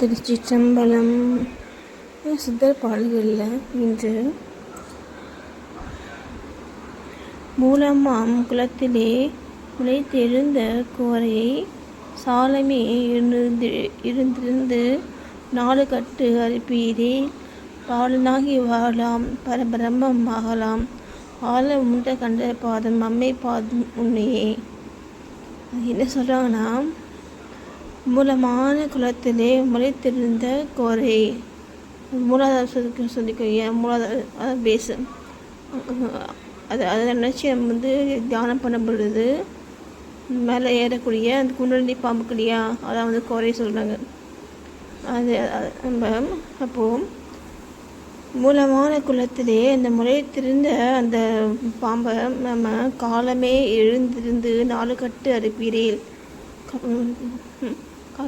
திருச்சிற்றம்பலம் சித்தர் பாடல்களில் இன்று. மூலமாம் குளத்திலே முளைத்தெழுந்த கோரையை சாலமே இருந்து இருந்திருந்து நாலு கட்டு அறுப்பீரே. பாலனாகி வாழலாம் பரபிரம்மம் ஆகலாம். ஆள உண்ட கண்ட பாதம் அம்மை பாதம் உன்னையே. என்ன சொல்கிறாங்கன்னா மூலமான குளத்திலே முளைத்திருந்த கோரை. மூலாதார சொல்லி சொல்லிக்கோங்க மூலாதார பேசு அது அதை நினச்சி நம்ம வந்து தியானம் பண்ண பொழுது மேலே ஏறக்கூடிய அந்த குண்டலினி பாம்புக்கு இல்லையா அதான் வந்து கோரை சொல்கிறாங்க அது நம்ம அப்போது மூலமான குளத்திலே அந்த முளைத்திருந்த அந்த பாம்பை நம்ம காலமே எழுந்திருந்து நாலு கட்டு அறுப்பீரேல்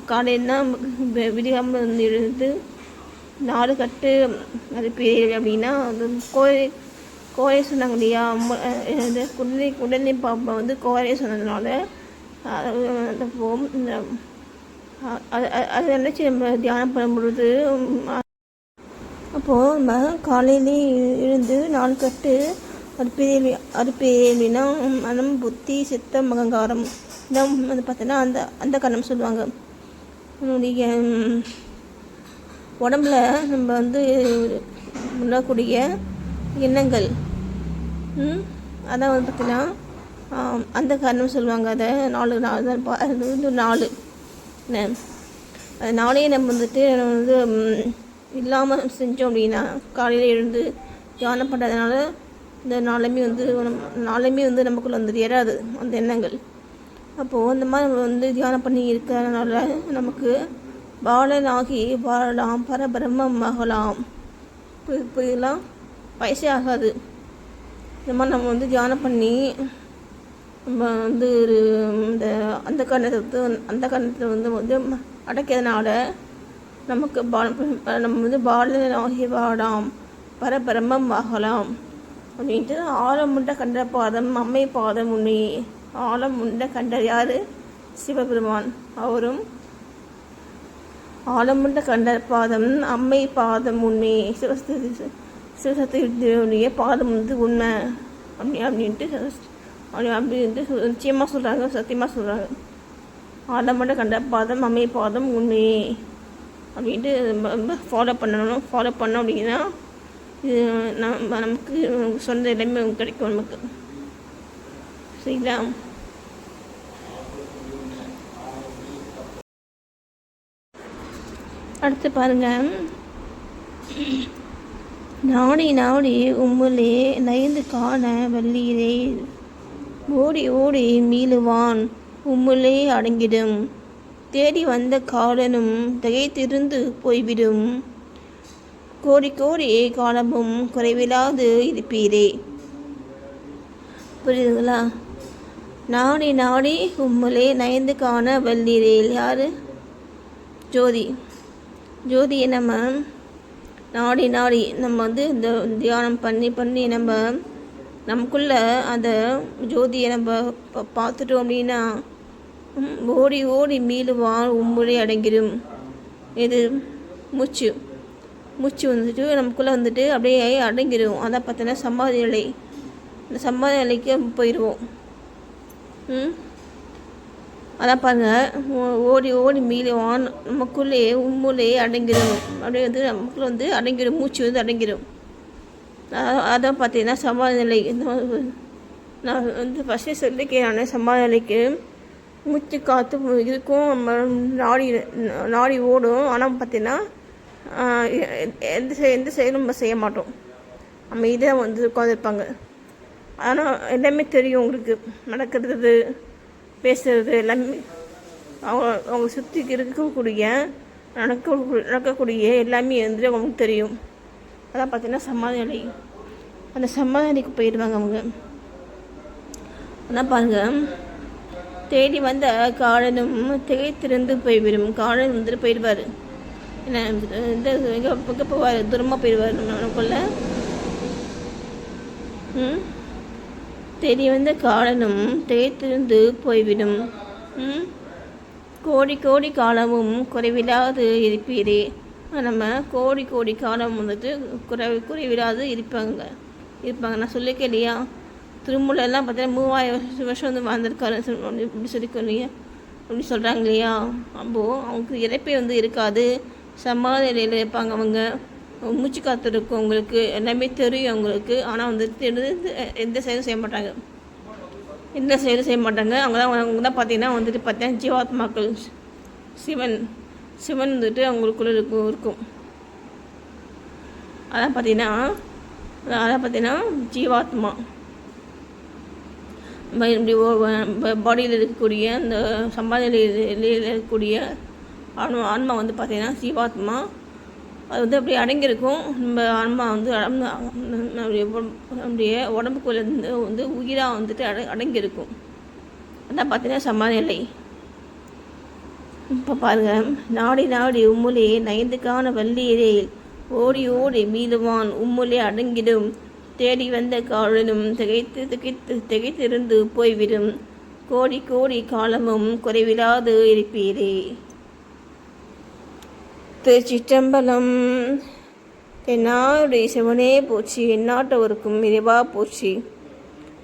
காலையில்னா விடியாமல் வந்து எழுந்து நாலு கட்டு அறுப்பீரேல் அப்படின்னா அது கோழி கோழி சொன்னாங்க இல்லையா? இந்த குடலி குடலி பாப்பா வந்து கோழி சொன்னதுனால அது அதை நினச்சி நம்ம தியானம் பண்ணும்பொழுது அப்போது நம்ம காலையிலே எழுந்து நாலு கட்டு அறுப்பேல் அறுப்பேல்னா மனம் புத்தி சித்தம் அகங்காரம் இதான் வந்து பார்த்தோன்னா அந்த அந்த கரணம் சொல்லுவாங்க. நம்முடைய உடம்புல நம்ம வந்து உண்ணக்கூடிய எண்ணங்கள் அதான் வந்து பார்த்தீங்கன்னா அந்த காரணம் சொல்லுவாங்க. அதை நாலு நாலு அது வந்து நாலு. நாளையே நம்ம வந்துட்டு வந்து இல்லாமல் செஞ்சோம் அப்படின்னா காலையில் எழுந்து தியானம் பண்ணுறதுனால இந்த நாளுமே வந்து நாளுமே வந்து நமக்குள்ளே வந்து ஏறாது அந்த எண்ணங்கள். அப்போது அந்த மாதிரி நம்ம வந்து தியானம் பண்ணி இருக்கிறதுனால நமக்கு பாலனாகி வாழலாம் பரபிரம்மம் ஆகலாம். இப்படிலாம் வயசே ஆகாது. இந்த மாதிரி நம்ம வந்து தியானம் பண்ணி நம்ம வந்து ஒரு இந்த அந்த கண்ணத்தை அந்த கண்ணத்தை வந்து வந்து அடைக்கிறதுனால நமக்கு நம்ம வந்து பாலனாகி வாழலாம் பரபிரம்மம் ஆகலாம் அப்படின்ட்டு ஆழமுண்ட கண்ட பாதம் அம்மை பாதம் உண்மையே ஆழம் உண்ட கண்டர் யார்? சிவபெருமான். அவரும் ஆழமுண்ட கண்டர் பாதம் அம்மை பாதம் உண்மை. சிவசக்தி சிவசக்தியுடைய பாதம் வந்து உண்மை. அப்படி அப்படின்ட்டு அப்படி அப்படின்ட்டு நிச்சயமாக சொல்கிறாங்க சத்தியமாக சொல்கிறாங்க ஆழமுண்ட கண்ட பாதம் அம்மை பாதம் உண்மையே அப்படின்ட்டு ரொம்ப ஃபாலோ பண்ணணும் ஃபாலோ பண்ணோம் அப்படின்னா இது நம்ம நமக்கு சொந்த இடமே கிடைக்கும் நமக்கு. சரிங்களா அடுத்து பாருங்க. நாடி நாடி உம்முலே நயந்து காண வல்லீரே ஓடி ஓடி மீளுவான் உம்முலே அடங்கிடும். தேடி வந்த காலனும் திகைத்திருந்து போய்விடும். கோடி கோடி காலமும் குறைவில்லாது இருப்பீரே. புரியுதுங்களா? நாடி நாடி உம்மலே நயந்து காண வல்லீரேல் யார்? ஜோதி. ஜோதியை நம்ம நாடி நாடி நம்ம வந்து இந்த தியானம் பண்ணி பண்ணி நம்ம நமக்குள்ள அந்த ஜோதியை நம்ம பார்த்துட்டோம் அப்படின்னா ஓடி ஓடி மீளுவான் உம்முறை அடங்கிடும் இது மூச்சு. மூச்சு வந்துட்டு நமக்குள்ளே வந்துட்டு அப்படியே அடங்கிடும் அதான் பார்த்தோன்னா சமாதி நிலை இந்த சமாதி நிலைக்கு போயிடுவோம் ம்? அதான் பாருங்கள் ஓடி ஓடி மீளுவான் நமக்குள்ளே உம்முலே அடங்கிடும் அப்படியே வந்து நமக்குள்ளே வந்து அடங்கிடும் மூச்சு வந்து அடங்கிடும் அதான் பார்த்தீங்கன்னா சமாநிலை நிலை நான் வந்து ஃபஸ்ட்டே சொல்லிக்கிறேன் சமாநிலைக்கு மூச்சு காற்று இருக்கும் நம்ம நாடி நாடி ஓடும். ஆனால் பார்த்தீங்கன்னா எந்த எந்த செயலும் நம்ம செய்ய மாட்டோம். நம்ம இதை வந்து உட்காந்துருப்பாங்க ஆனால் எல்லாமே தெரியும் உங்களுக்கு. நடக்கிறது பேசுறது எல்லாமே. அவங்க அவங்க சுற்றி இருக்கக்கூடிய நடக்க நடக்கக்கூடிய எல்லாமே வந்து அவங்களுக்கு தெரியும். அதான் பார்த்தீங்கன்னா சமாதி நிலை அந்த சமாதி நிலைக்கு போயிடுவாங்க அவங்க. அதான் பாருங்கள் தேடி வந்த காலனும் திகைத்திருந்து போய்விடும். காலன் வந்துட்டு போயிடுவார் என்ன இந்த மிக எங்கே போவார்? தூரமாக போயிடுவார் நமக்குள்ள ம்? தெரிவந்த வந்த காலனும் தேய்த்திருந்து போய்விடும். கோடி கோடி காலமும் குறைவில்லாது இருப்பீரே. நம்ம கோடி கோடி காலம் வந்துட்டு குறை குறைவிடாது இருப்பாங்க. இருப்பாங்க. நான் சொல்லிக்க இல்லையா? திருமூலெல்லாம் பார்த்தீங்கன்னா மூவாயிரம் வருஷம் வருஷம் வந்து வாழ்ந்திருக்காரு. சொல்லி- இப்படி சொல்லிக்கொள்ளியா அப்படி சொல்கிறாங்க இல்லையா? அப்போது அவங்களுக்கு இறப்பே வந்து இருக்காது. சமாதி நிலையில் இருப்பாங்க அவங்க. மூச்சு காத்து இருக்கும் அவங்களுக்கு எல்லாமே தெரியும் அவங்களுக்கு ஆனால் வந்து தெரிஞ்சு எந்த செயலும் செய்ய மாட்டாங்க. எந்த செயலும் செய்ய மாட்டாங்க. அவங்க தான் அவங்க தான் பார்த்தீங்கன்னா வந்துட்டு பார்த்தீங்கன்னா ஜீவாத்மாக்கள். சிவன் சிவன் வந்துட்டு அவங்களுக்குள்ளே இருக்கும் இருக்கும். அதான் பார்த்தீங்கன்னா அதான் பார்த்தீங்கன்னா ஜீவாத்மா. இப்படி பாடியில் இருக்கக்கூடிய அந்த சம்பாதி இருக்கக்கூடிய ஆன்மா ஆன்மா வந்து பார்த்தீங்கன்னா ஜீவாத்மா. அது வந்து அப்படியே அடங்கியிருக்கும். நம்ம ஆன்மா வந்து அடம்~ நம்முடைய உடம்புக்குள்ளே இருந்து வந்து உயிராக வந்துட்டு அட அடங்கியிருக்கும். அதான் பார்த்தீங்கன்னா சமநிலை. இப்போ பாருங்கள் நாடி நாடி உம்முலே நயந்துக்கான வள்ளீரேல் ஓடி ஓடி மீதுவான் உம்முலே அடங்கிடும். தேடி வந்த காலனும் திகைத்து திகைத்து திகைத்திருந்து போய்விடும். கோடி கோடி காலமும் குறைவிலாது இருப்பீரே. திருச்சிற்றம்பலம். தென்னாடுடைய சிவனே போச்சு எந்நாட்டவருக்கும் இறைவா போச்சு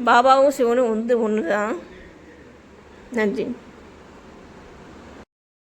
பாபாவும் சிவனும் வந்து ஒன்று தான் நன்றி.